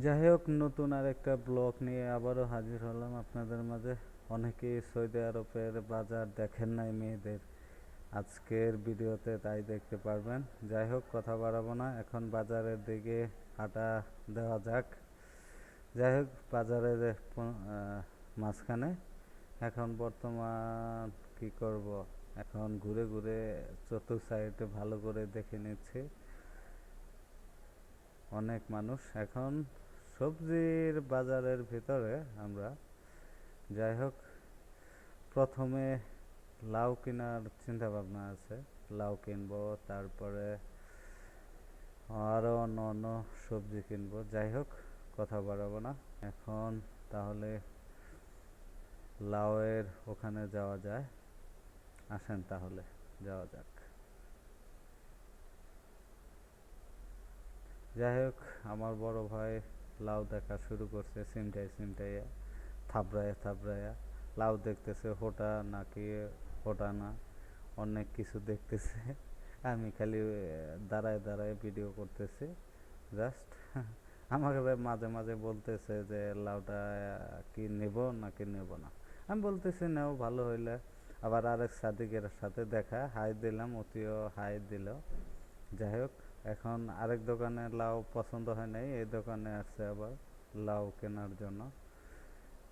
যাই হোক নতুন আর একটা ব্লগ নিয়ে আবারও হাজির হলাম আপনাদের মাঝে। অনেকেই সৌদি আরবের বাজার দেখেন নাই মেয়েদের আজকের ভিডিওতে, তাই দেখতে পারবেন। যাই হোক কথা বাড়াবো না, এখন বাজারের দিকে হাঁটা দেওয়া যাক। যাই হোক বাজারের মাঝখানে। এখন বর্তমান কি করব? এখন ঘুরে ঘুরে চতুর্থ সাইডে ভালো করে দেখে নিচ্ছি। অনেক মানুষ। এখন সবজির বাজারের ভিতরে আমরা, যাই হোক, প্রথমে লাউ কেনার চিন্তা ভাবনা আছে। লাউ কিনবো, তারপরে আরও অন্য অন্য সবজি কিনবো। যাই হোক, কথা বাড়াবো না। এখন তাহলে লাউয়ের ওখানে যাওয়া যায়। আসেন তাহলে, যাওয়া যাক। যাই হোক, আমার বড় ভাই লাউ দেখা শুরু করছে সিমটাই সিমটাইয়া থাবড়ায়া থাবড়ায়া লাউ দেখতেছে হোটা নাকি হোটা না, অনেক কিছু দেখতেছে। আমি খালি দাঁড়ায় দাঁড়ায় ভিডিও করতেছি জাস্ট আমাকে ভাই মাঝে মাঝে বলতেছে যে, লাউটা কি নেব নাকি নেব না? আমি বলতেছি, নাও, ভালো হইলে। আবার আরেক সাদিকের সাথে দেখা, হাই দিলাম, অতিও হাই দিল। যাই হোক এখন আরেক দোকানে লাউ পছন্দ হয় নাই, এই দোকানে আসছে আবার লাউ কেনার জন্য।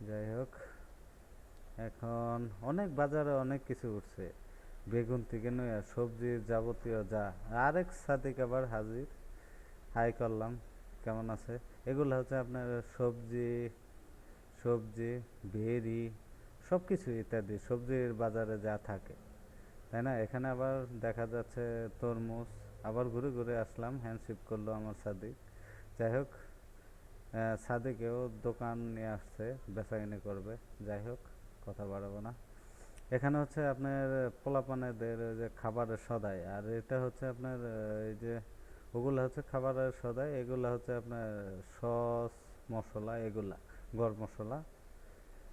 যাই হোক, এখন অনেক বাজারে অনেক কিছু উঠছে। বেগুন থেকে নয়া সবজির যাবতীয় যা, আরেক সাদিক আবার হাজির। হাই করলাম, কেমন আছে? এগুলো হচ্ছে আপনার সবজি সবজি ভেরি সব কিছু ইত্যাদি, সবজির বাজারে যা থাকে। তাই না? এখানে আবার দেখা যাচ্ছে তরমুজ আবার ঘুরে ঘুরে আসলাম হ্যান্ডশিপ করল আমার সাদিক। যাই হোক সাদিকেও দোকান নিয়ে আসছে, বেচাকিনি করবে। যাই হোক, কথা বাড়াবো না। এখানে হচ্ছে আপনার পোলাপানেদের যে খাবারের সদাই, আর এটা হচ্ছে আপনার এই যে ওগুলো হচ্ছে খাবারের সদাই, এগুলো হচ্ছে আপনার সস মশলা, এগুলা গরম মশলা।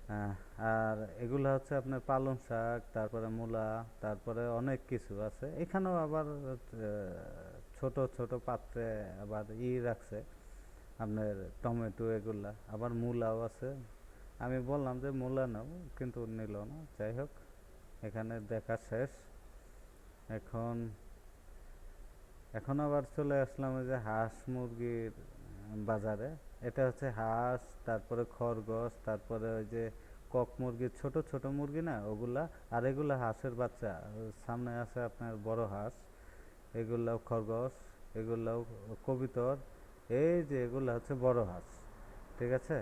আর এগুলো হচ্ছে আপনার পালং শাক, তারপরে মূলা, তারপরে অনেক কিছু আছে। এখানেও আবার ছোট ছোট পাত্রে আবার ই রাখছে আপনার টমেটো এগুলা। আবার মূলাও আছে। আমি বললাম যে মূলা নাও, কিন্তু নিল না। যাই হোক, এখানে দেখা শেষ। এখন এখন আবার চলে আসলাম যে হাঁস মুরগির বাজারে। এটা হচ্ছে হাঁস, তারপরে খরগোশ, তারপরে ওই যে কক মুরগির ছোট ছোট মুরগি না, ওগুলা, আর এগুলো হাঁসের বাচ্চা। সামনে আছে আপনার বড় হাঁস, এগুলাও খরগোশ, এগুলাও কবিতর, এই যে এগুলো হচ্ছে বড় হাঁস, ঠিক আছে?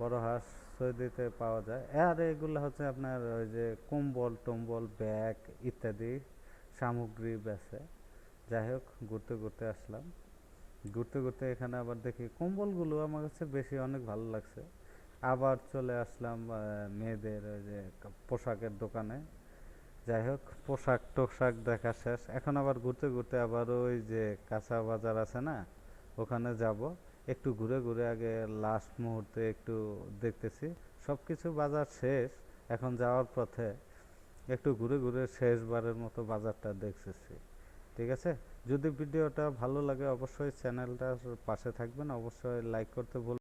বড় হাঁস সৌদিতে পাওয়া যায়। আর এগুলো হচ্ছে আপনার ওই যে কম্বল, টম্বল, ব্যাগ ইত্যাদি সামগ্রী বেচে। যাই হোক, ঘুরতে ঘুরতে আসলাম। ঘুরতে ঘুরতে এখানে আবার দেখি কম্বলগুলো আমার কাছে বেশি অনেক ভালো লাগছে। আবার চলে আসলাম মেয়েদের ওই যে পোশাকের দোকানে। যাই হোক, পোশাক টোশাক দেখা শেষ। এখন আবার ঘুরতে ঘুরতে আবার ওই যে কাঁচা বাজার আছে না, ওখানে যাব। একটু ঘুরে ঘুরে আগে লাস্ট মুহূর্তে একটু দেখতেছি। সব কিছু বাজার শেষ, এখন যাওয়ার পথে একটু ঘুরে ঘুরে শেষবারের মতো বাজারটা দেখতেছি। ঠিক আছে? যদি ভিডিওটা ভালো লাগে অবশ্যই চ্যানেলটার পাশে থাকবেন। অবশ্যই লাইক করতে ভুল